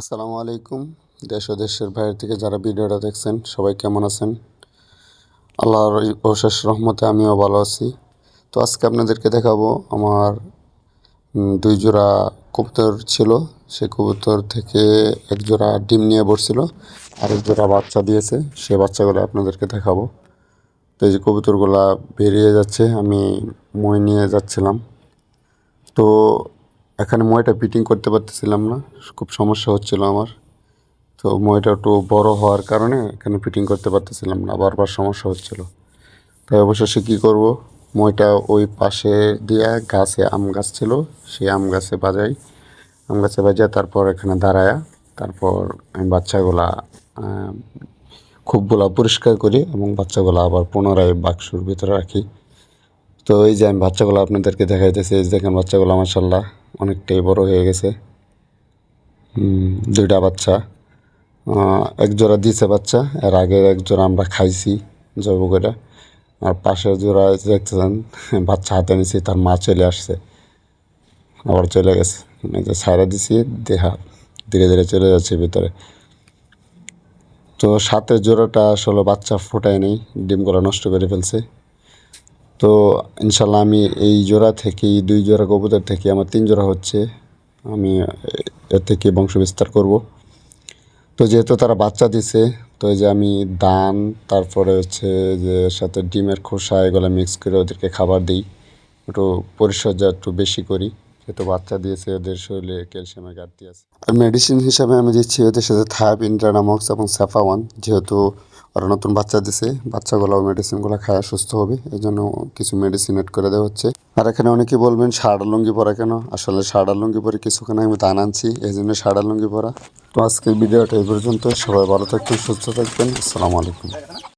আসসালামু আলাইকুম, দেশ ও দেশের বাইরে থেকে যারা ভিডিওটা দেখছেন, সবাই কেমন আছেন? আল্লাহর অশেষ রহমতে আমিও ভালো আছি। তো আজকে আপনাদেরকে দেখাবো, আমার দুই জোড়া কবুতর ছিল। সে কবুতর থেকে এক জোড়া ডিম নিয়ে বসছিল, আরেক জোড়া বাচ্চা দিয়েছে। সে বাচ্চাগুলো আপনাদেরকে দেখাবো। তো এই যে কবুতরগুলা বেরিয়ে যাচ্ছে, আমি মই নিয়ে যাচ্ছিলাম। তো এখানে ময়টা ফিটিং করতে পারতেছিলাম না, খুব সমস্যা হচ্ছিল আমার। তো ময়টা একটু বড় হওয়ার কারণে এখানে ফিটিং করতে পারতেছিলাম না, বারবার সমস্যা হচ্ছিল। তাই অবশেষে কী করব? মইটা ওই পাশে দিয়ে গাছে আম গাছ ছিল, সেই আম গাছে বাজাই। আম গাছে বাজায় তারপর এখানে দাঁড়ায়া, তারপর আমি বাচ্চাগুলা খুবগুলা পরিষ্কার করি এবং বাচ্চাগুলো আবার পুনরায় বাক্সর ভিতরে রাখি। তো এই যে আমি বাচ্চাগুলো আপনাদেরকে দেখাইতেছি, এই দেখেন বাচ্চাগুলো মাসাল্লাহ অনেকটাই বড় হয়ে গেছে। দুইটা বাচ্চা। এক জোড়া দিয়েছে বাচ্চা, এর আগে এক জোড়া আমরা খাইছি জব করে। আর পাশের জোড়া দেখতেছেন, বাচ্চা হাতে নিছি, তার মা চলে আসছে। আবার চলে গেছে। যে ছাইরা দিছি, দেহা ধীরে ধীরে চলে যাচ্ছে ভিতরে। তো সাতের জোড়াটা আসলে বাচ্চা ফোটায় নেই, ডিমগুলো নষ্ট করে ফেলছে। তো ইনশাল্লাহ আমি এই জোড়া থেকেই, দুই জোড়া কবুতর থেকে আমার তিন জোড়া হচ্ছে, আমি এর থেকে বংশ বিস্তার করব। তো যেহেতু তারা বাচ্চা দিছে, তো এই যে আমি দান, তারপরে হচ্ছে যে সাথে ডিমের খোসা, এগুলো মিক্স করে ওদেরকে খাবার দিই, একটু পরিচর্যা একটু বেশি করি, যেহেতু বাচ্চা দিয়েছে, ওদের শরীরে ক্যালসিয়ামের ঘাটতি আছে। আর মেডিসিন হিসাবে আমি দিচ্ছি ওদের সাথে থায়াব ইন্ট্রানামক্স এবং স্যাফাওয়ান যেহেতু ওরা নতুন বাচ্চা দিছে। বাচ্চাগুলো মেডিসিনগুলো খায় সুস্থ হবে এই জন্য কিছু মেডিসিন এড করে দেওয়া হচ্ছে। আর এখানে অনেকে বলবেন সাড়া লুঙ্গি পরা কেন? আসলে সাড়া লুঙ্গি পরে কিছুক্ষণ আমি দান আনছি এই জন্য সাড়া লুঙ্গি পরা। তো আজকের ভিডিওটা এই পর্যন্ত। সবাই ভালো থাকবেন, সুস্থ থাকবেন। আসসালামু আলাইকুম।